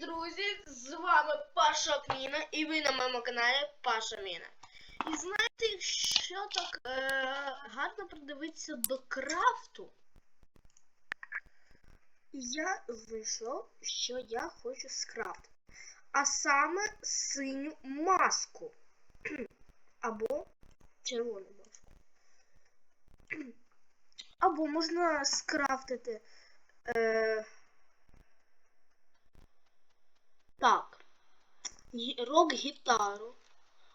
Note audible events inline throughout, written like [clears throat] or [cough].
друзі! З вами Паша Міна і ви на моєму каналі Паша Міна. І знаєте, що так е, гарно придивитися до крафту? Я знайшов, що я хочу скрафтити. А саме синю маску. [clears throat] Або червону маску. [clears throat] Або можна скрафтити. Е, Так. Рок-гітару.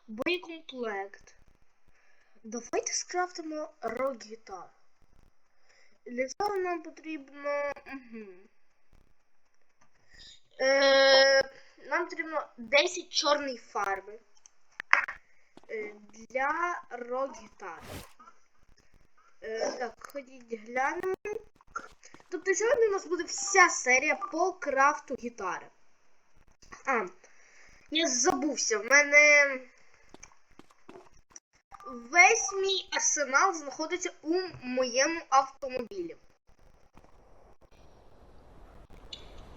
Боєкомплект. Давайте скрафтимо рок-гітару. Для цього нам потрібно. Угу. Е, нам потрібно 10 чорної фарби. Е, для рок-гітари. Е, так, ходіть глянемо. Тобто сьогодні у нас буде вся серія по крафту гітари. А, я забувся. В мене весь мій арсенал знаходиться у моєму автомобілі.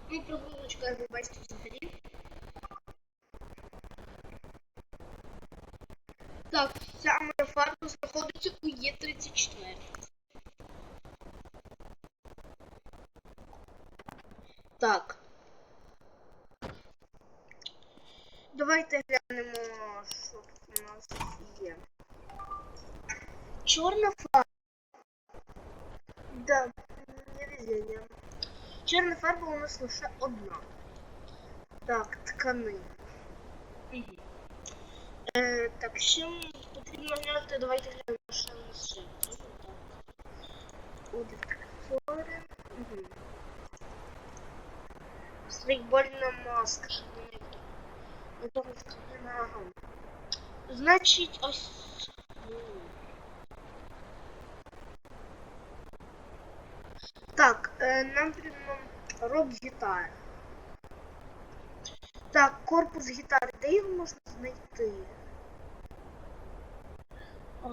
Ну, прогулочка, як ви бачите, взагалі. Так, вся моя фарба знаходиться у Є34. Так. Давайте глянемо, що тут у нас є. Чорна фарба. Да, невезение. Чорна фарба у нас лише одна. Так, ткани. Е, так, ще потрібно глянути, давайте глянемо, що у нас ще. Стрейкбольна маска, щоб не ніхто. Ну, того тканина, ага. Значить, ось. Так, е, нам потрібно рок-гітара. Так, корпус гітари, де його можна знайти?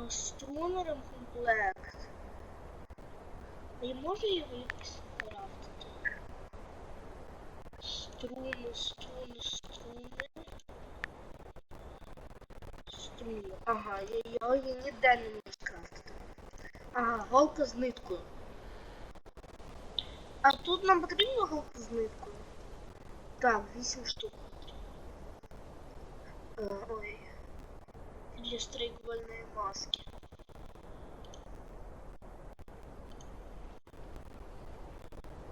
Струнером комплект. А я можу його якось крафтити? Струни, струни, струни. Струни. Ага, я я ніде не можу скрафтити. Ага, голка з ниткою. А тут нам потрібна голка з ниткою? Так, 8 штук. Е, ой. Для стрейкбольної маски.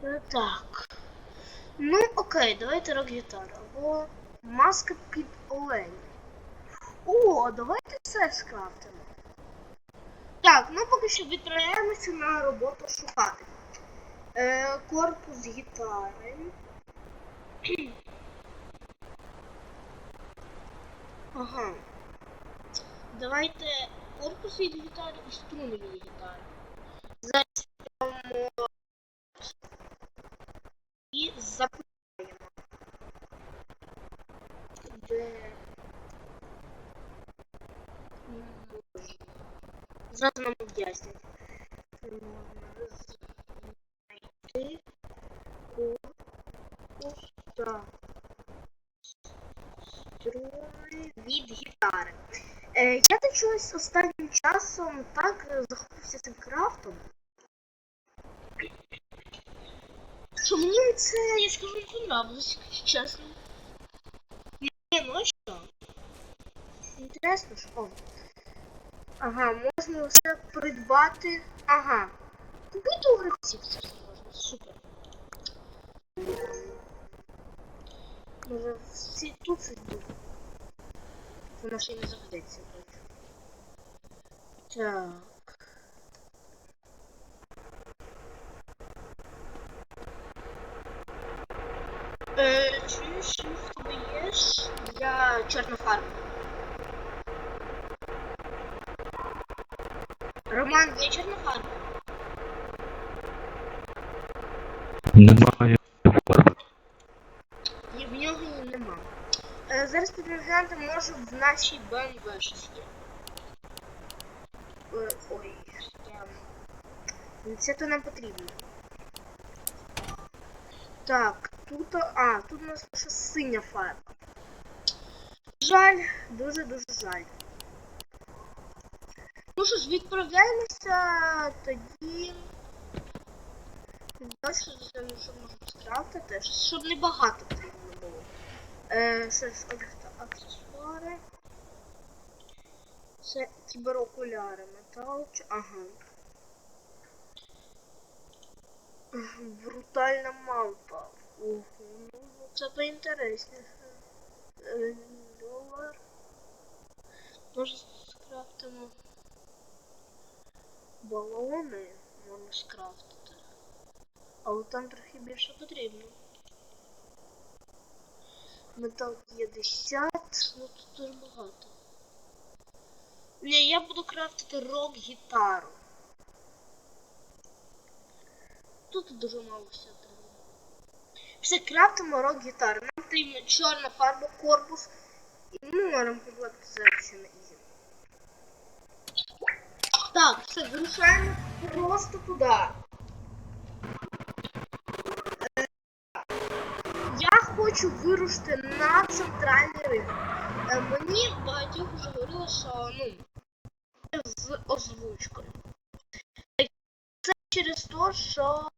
Е, Так. Ну, окей, давайте рок-гітару. Або маска під олень. О, давайте це скрафтимо. Так, ну поки що відправляємося на роботу шукати. Е, корпус гітари. [clears throat] Ага. Давайте корпус від гітари і струни від гітари. Зараз і запускаємо. Де не можу. Зразу нам об'яснять. Знайти корпус та струни від гітари. Е, я так чогось останнім часом так е, захопився цим крафтом. Що мені це, я скажу, не понравилось, чесно. Не, ну а що? Інтересно, що? Ага, можна все придбати. Ага. Купити у гравців все можна. Супер. Може, всі тут щось буде. Воно ще й не заведеться. бачу. Так. Е, чуєш, що в тебе є ж для чорнофарби? Роман, є чорнофарба? Немає фарби. Ні, в нього її нема. Е, зараз потрібно глянути, може в нашій БМВ щось є. Е, ой. Ну, Це то нам потрібно. Так, тут. А, тут у нас лише синя фарба. Жаль, дуже-дуже жаль. Ну що ж, відправляємося тоді. Далі, що можна скрафтити, щоб не багато потрібно було. Е, що аксесуари. Це кіберокуляри, метал. Ага. Брутальна мавпа. Ого, ну це поінтересніше. Е, Долар. Може скрафтимо балони можна скрафтити. Але там трохи більше потрібно. Метал 50, ну тут дуже багато. Ні, я буду крафтити рок-гітару. Тут дуже мало всього треба. Все, крафтимо рок-гітару. Нам потрібна чорна фарба, корпус. І ми можемо на ізі. Так, все, вирушаємо просто туди. Е, Я хочу вирушити на центральний ринок. Е, Мені багатьох вже говорили, що ну з озвучкою. Е, Це через те, що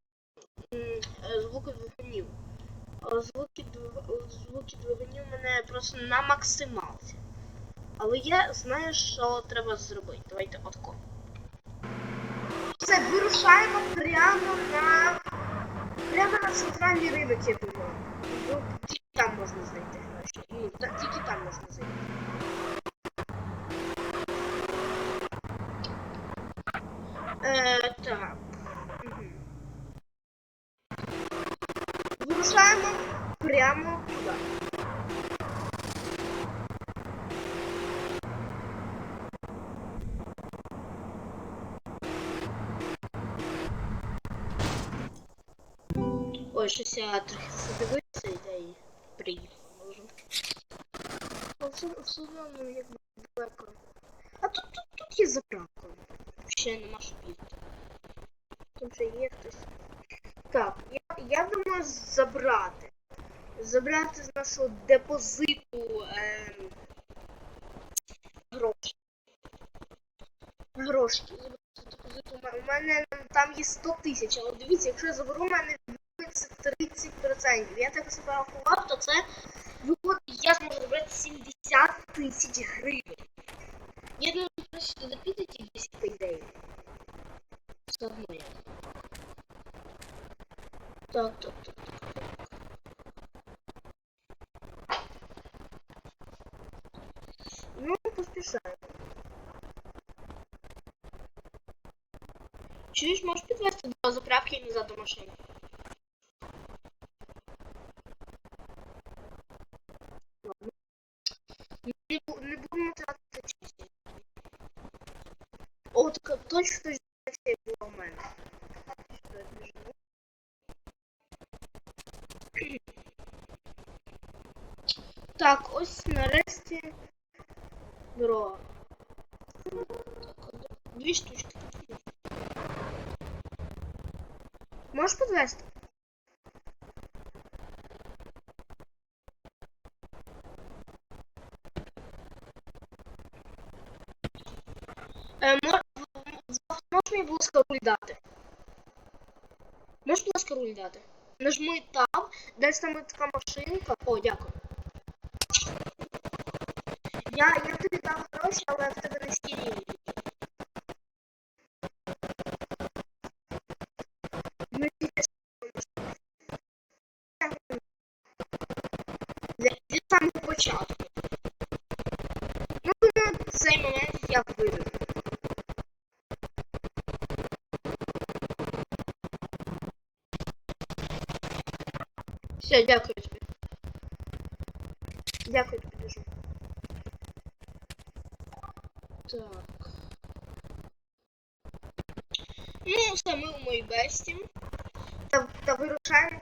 звуки двигунів. Звуки, звуки двигунів мене просто на максималці. Але я знаю, що треба зробити. Давайте отко. Все, вирушаємо прямо на. Прямо на центральний ринок, я думаю. Ну, тільки там можна знайти. значить. Ну, та, тільки там можна знайти. Е, так. Угу. Вирушаємо прямо туди. Ой, щось я трохи і приїхав, може. Одно, ну, якби далеко. А тут, тут, тут є заправка. Ще нема що бігти. Там ще є хтось. Так, я, я думаю забрати. Забрати з нашого депозиту ем, гроші. Грошки. У мене- там є 100 тисяч, але дивіться, якщо я заберу, у мене 30%. Я так себе рахував, то це виходить, я зможу забрати 70 тисяч гривень. Я думаю, піде ті 10 ідей. Все одно я. Так, так, так, так. Ну, поспішаємо. Чуєш, можеш підвести до заправки і назад до машини? Ладно. Не, бу- не будемо тратити час. О, так точно хтось знає, була у мене. Що я біжу? Так, ось нарешті дорога. Так, от дві штучки. Підвести? Е, мені, будь ласка, руль дати? Можеш, будь ласка, руль дати? Нажми там, десь там така машинка. О, дякую. Ну, все, ми у моїй бесті. Та, та вирушаємо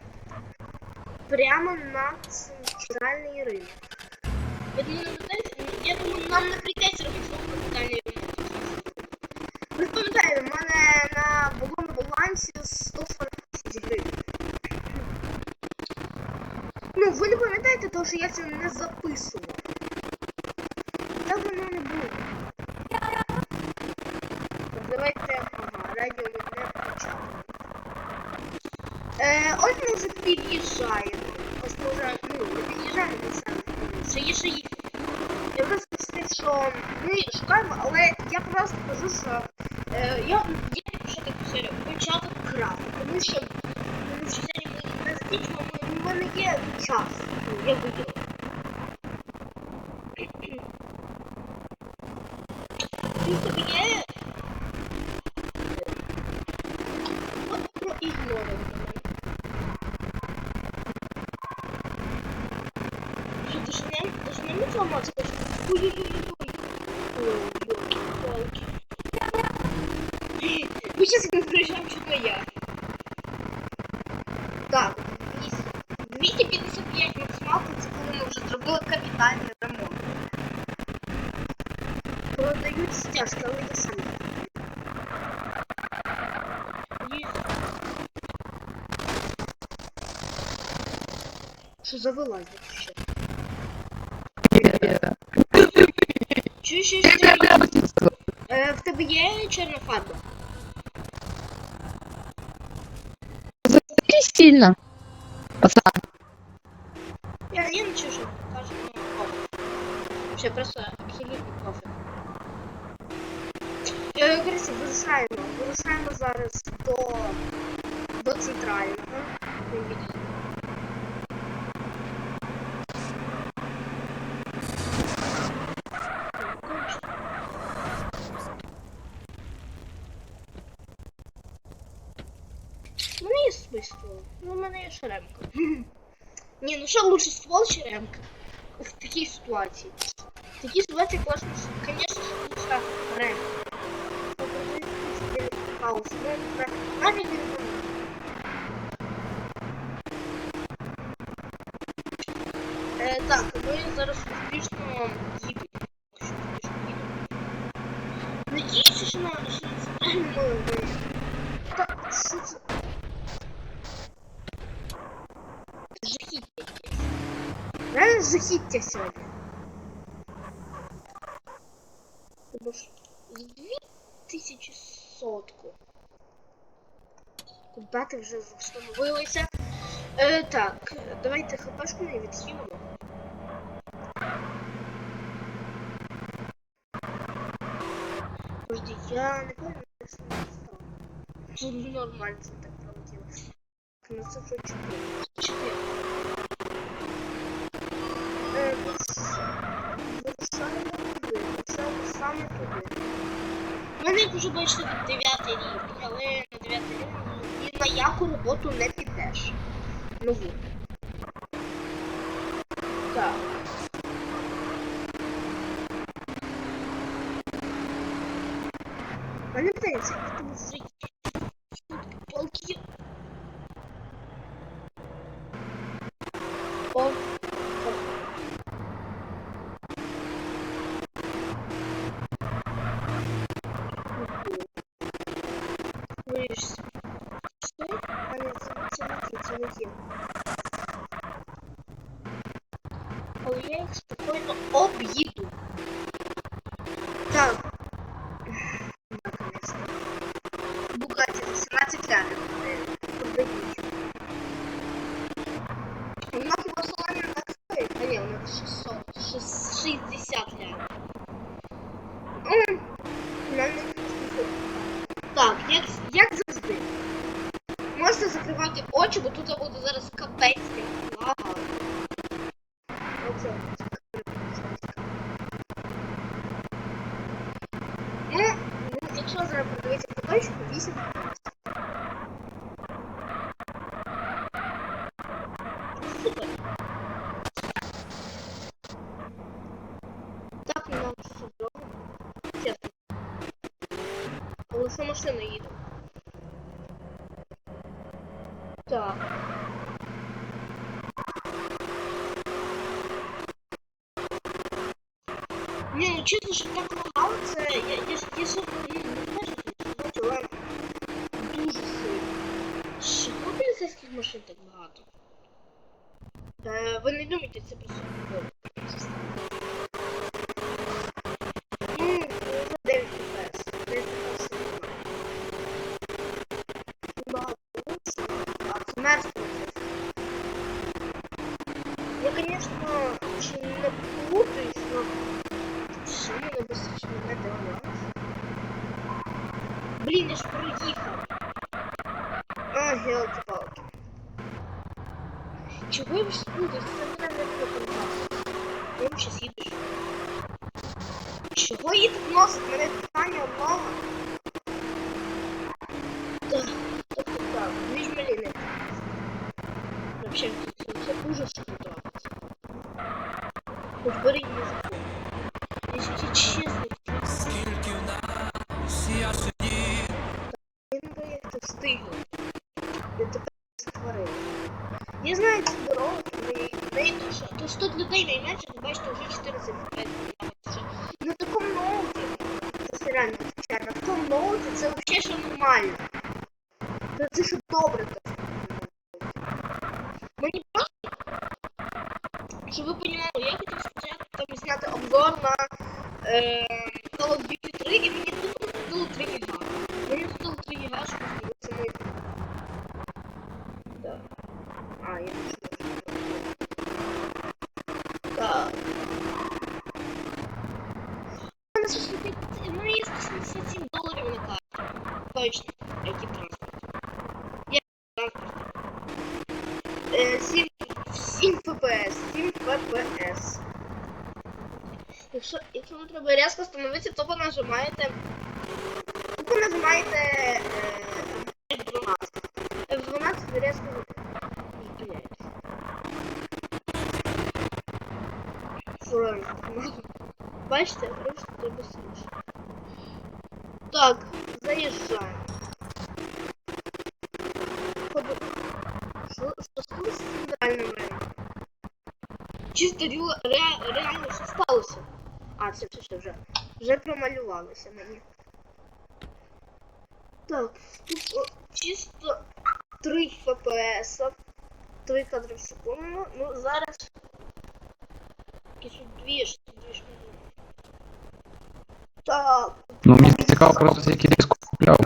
прямо на центральний ринок. Я думаю, нам прийдеться- я думаю, нам не прийдеться робити знову капітальний ремонт. Ви ж пам'ятаєте, в мене на було на балансі 140 тисяч гривень. ви не пам'ятаєте, того, що я це не записував. 3 al kral. Gümüş şey. Gümüş üzerine gitmez. Hiç olmayan bana ya 3 al. Ya bu yok. Çünkü bir de so much. We're just gonna Що за вилазить ще? Чуєш, що в тебе є? Е, в тебе є чорна фарба? Смотри сильно. Пацан. Я, я не чую, що каже, ну, пофіг. Вообще просто Ні, ну що лучше ствол чи ремка? В такій ситуації. В такій ситуації класно, що, конечно же, лучше ремка. Паузу. Ну, це навіть не знаю. Е, так, ми зараз успішно їдемо. Що успішно їдемо. Надіюся, що на що ми Так, що це? Жахіття якесь. Реально жахіття сьогодні. Тому з дві тисячі сотку. Куда ти вже встановилися? Е, так, давайте хпшку не відхилимо. Подожди, я не помню, що не стало. Ну, нормально так пролетіло. На цифру 4. 4. Е, Вирушаємо туди. Вирушаємо саме туди. У мене, вже бачите, тут 9 рік, але на 9 рік ні на яку роботу не підеш. Нову. Так. У мене питання, це як тут Вирішся. Что? Конец. ні, це, це не ті, це не ті. Але я їх спокійно об'їду. Так. Наконец-то. Бугатти за 17 лямів. Продають. У нас хіба салоні не так стоїть? А ні, у нас 600. 60 лямів. М, реально не Так, як, як завжди. Можете закривати очі, бо тут буде зараз капець як лава. Оце. Ну, ну, якщо зараз подивитися поточку, 8 Супер. Так, ну нам все добре. Чесно. Лише машина їде. Так. Ні, ну чесно, що так лагало, це я, я, ж- я, ж- ну, не знаю, що це це просто прикол. Ну, за 9 FPS. 9 FPS нормально. Багато лучше. А, мерзко. Я, конечно, очень не путаюсь, но почему я достаточно договорилась? Блин, я ж проехал. А, елки-палки. Чего я сейчас буду? Если это не было Я им сейчас їдеш. Чого її носить? Мене питання одного. Реально звичайно, ноуті це взагалі що нормально. Це, це що добре так. Мені просто, щоб ви розуміли, я хотів спочатку там зняти обзор на е, Call of Duty 3 і мені тут дало 3 гіга. Мені тут дало 3 гіга, щоб це мої. Да. А, я не знаю. Так. У мене 167 у мене є 177 доларів на карті. Точно. Який транспорт? Я транспорт. Е, 7, 7 ФПС. 7 ФПС. Якщо, якщо вам треба різко встановитися, то ви нажимаєте. Ви е, F12. F12 ви різко зупиняєте. Фу, Бачите, просто треба сильніше. Так. Ходу. Що, що сталося з центральним рейном? Чисто ре, реально, що сталося? А, все, все, все, вже. Вже промалювалося мені. Так, тут о, чисто 3 фпс. 3 кадри в секунду. Ну, зараз. Якісь тут дві ж, дві ж мені. Так, Ну, мені цікаво просто, який диск купляв.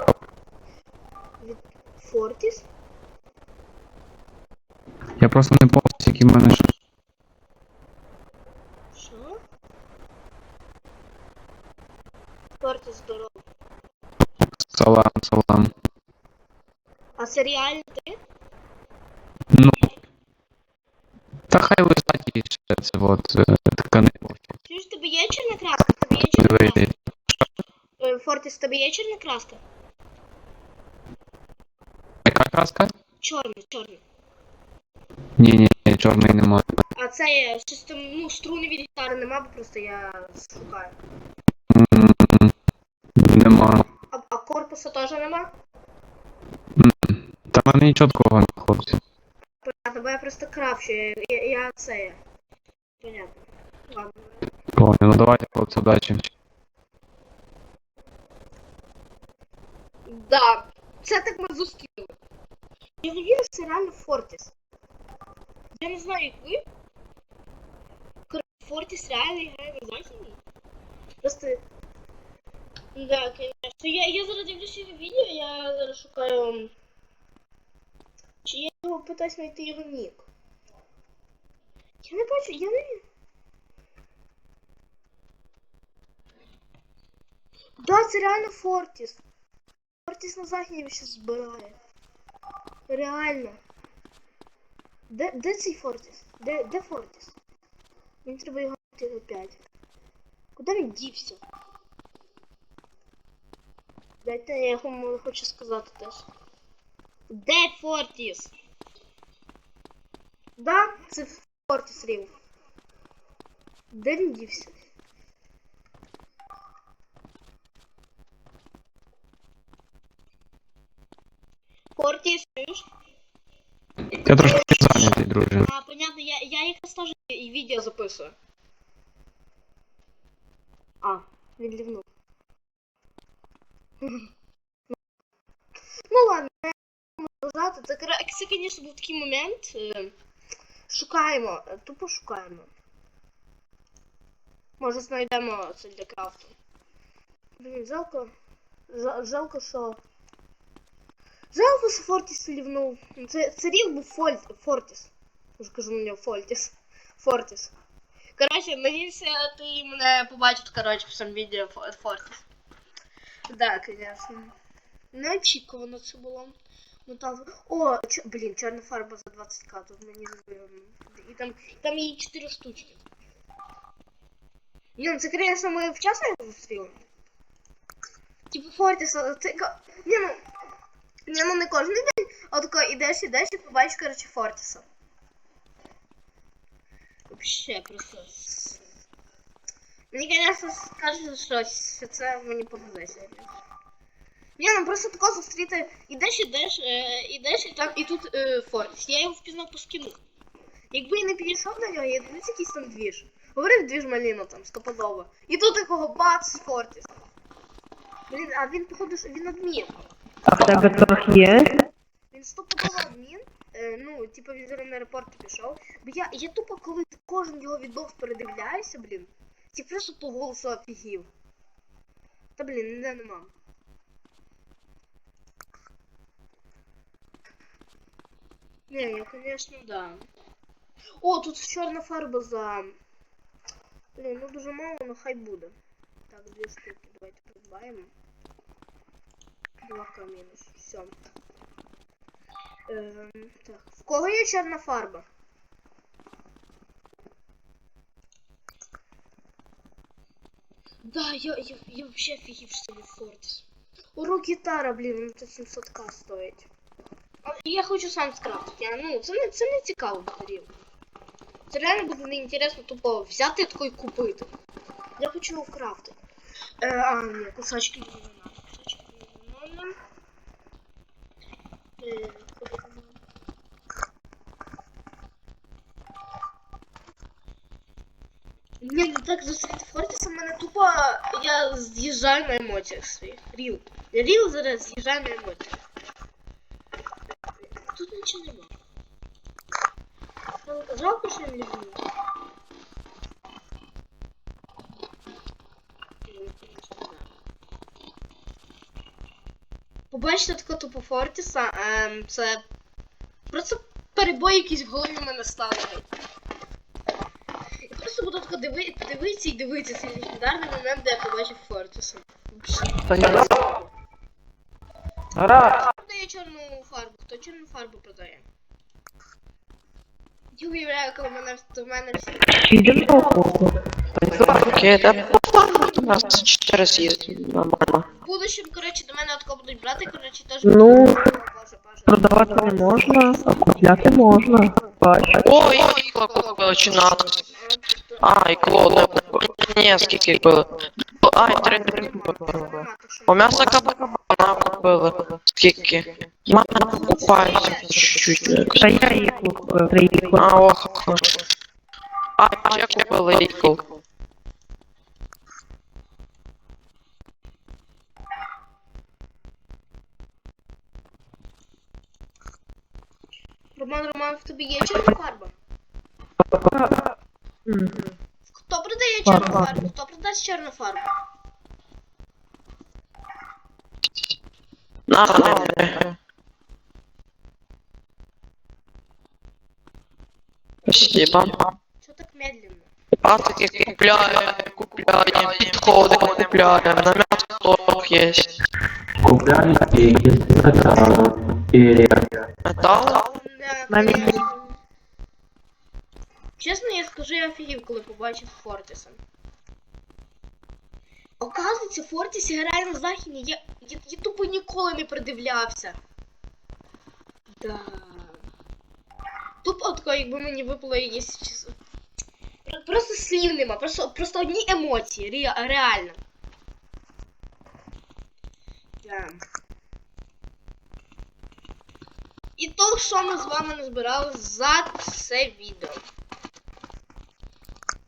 від Фортіс. Я просто не пам'ятаю, який в мене ж. це реально ти? Ну. Та хай і ще це от е, ткани. Ж тобі є чорна краска? Тобі є чорна краска? Е, Фортіс, тобі є чорна краска? Яка краска? Чорна, чорна. Ні, ні, ні, чорної немає. А це є, щось там, ну, струни від гітари нема, бо просто я шукаю. М, Нема. А, а корпуса теж нема? В мене нічого такого не хлопці. Понятно, бо я просто крафчу, я, я, я це. Понятно. Ладно. Понял, ну давайте, хлопці, удачі. Да, це так ми зустріли. Я не вірю, що це реально Фортіс. Я не знаю, як ви. Короче, Фортіс реально грає на західній. Просто. Да, конечно. Я, я зараз дивлюся відео, я зараз шукаю. Чи я його питаюсь знайти його нік. Я не бачу, я не. Да, це реально Фортіс. Фортіс на західні ще збирає. Реально. Де, де цей Фортіс? Де, де Фортіс? Мені треба його знайти опять. Куди він дівся? Дайте я його хочу сказати теж. Де Фортіс? Да, це Фортіс Рів. Де він дівся? Фортіс, чуєш? Я трошки зайнятий, друже. А, понятно, я, я якраз теж і відео записую. А, він лівнув. [laughs] Ну ладно, Продовжати. Це, звісно, був такий момент. е, Шукаємо, е, тупо шукаємо. Може знайдемо це для крафту. Блін, жалко. жа- Жалко, що. Жалко, що Фортіс лівнув. Ну, Це, це рів був Фоль... Фортіс. Вже кажу на нього Фольтіс. Фортіс. Коротше, надіюся, ти мене побачив, коротше, в цьому відео Фо- Фортіс. Да, конечно. Неочікувано це було. Ну там. О, чо... блін, чорна фарба за 20к, тут мені ем, І там, там її 4 штучки. Ні, ну це, конечно, ми вчасно його зустріли. Типу Фортіса, це. ка- Ні, ну. Ні, ну не кожен день, а тако ідеш, ідеш і побачиш, коротше, Фортіса. Вообще просто. Мені, конечно, кажеться, що це мені подобається. Ні, ну просто тако зустріти. Ідеш, ідеш, е, ідеш і там, і тут е, Фортіс. Я його впізнав по скіну. Якби я не підійшов до нього, я дивлюсь якийсь там двіж. Говорив двіж маліно там, стопудово. І тут такого бац Фортіс. Блін, а він, походу, що- він адмін. А в тебе трохи є? Він стопудово адмін. Е, ну, типу він зараз на репорт пішов. Бо я, я тупо коли кожен його відос передивляюся, блін. Ті просто по голосу офігів. Та блін, ніде нема. Не, я, конечно, да. О, тут чорна фарба за. Блін, ну дуже мало, но хай буде. Так, дві штуки. Давайте придбаємо. Два камінус. Все. Ем, так. В кого є чорна фарба? Да, я, я, я вообще офігів, що це Фортіс. Урок гітара, блін, ну це 700к стоїть. Я хочу сам скрафтити. Ну, це не, це не цікаво буде. Це реально буде неінтересно тупо взяти тако і купити. Я хочу крафтити. Е, а, ні, кусачки не надо. Кусачки не надо. Е, куди там? Ні, ну так зустріти Фортіса мене тупо. Я з'їжджаю на емоціях своїх. Ріл. Я ріл зараз з'їжджаю на емоціях. Тут нічого нема. Жалко, що не. Побачите тако тупо Фортіса, ем, це просто перебой якийсь в голові мене стали. Я просто буду тако диви... дивитися і дивитися цей легендарний момент, де я побачив Фортіса. Гаразд. Хто продає чорну фарбу? Хто чорну фарбу продає? Я уявляю, коли мене в мене всі. Окей, да у нас 4 з'їзди, нормально. В будущем, коротше, до мене отко будуть брати, коротше, теж. Ну. О. Продавати не можна, а купляти можна. Бачу. Ой, ікло купили чи надо. Е, А, ікло не купили. Ні, скільки було. А, і три не купили. У м'яса кабана купили. Скільки? Мама покупається чуть-чуть. Та я. Три їх А, ох. А, ще купили ікл. Роман, Роман, в тобі є чорна фарба? Хто продає чорну фарбу? Хто продасть чорну фарбу? На, не. Спасибо. Що так медленно? А таки купляем, купляем, підходи купляем, на м'ясо торг є. Купляли стейки с металлом или Метал? Да, Мамі. Чесно, я скажу, я офігів, коли побачив Фортіса. Оказується, Фортіс грає на західні. Я, я, я тупо ніколи не придивлявся. Да. Тупо отко, якби мені випало якесь. чис- Просто слів нема, просто, просто одні емоції, ре, реально. Да. І то, що ми з вами назбирали за це відео.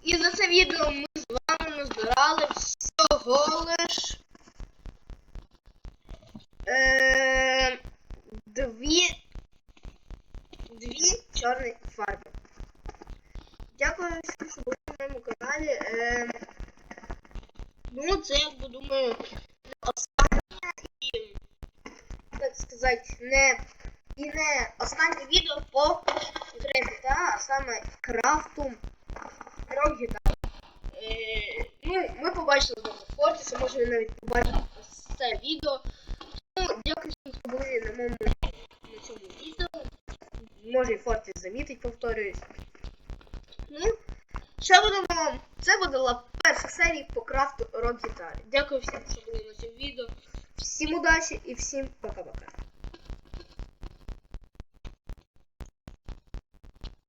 І за це відео ми з вами назбирали всього лиш. Е, дві. Дві чорні фарби. дякую всім, що були на моєму каналі. Е, ну, це, би думаю, останнє і, так сказати, не і не останнє відео по GTA, а саме крафту Rock Е, ну, ми побачили дома Фортіса, може ви навіть побачите це відео. Ну, дякую всім, хто були на моєму. Може і Фортіс замітить, повторююсь. Ну, ще будемо. Це буде ла- перша серія по крафту рок гітари. Дякую всім, що були на цьому відео. Всім удачі і всім пока-пока.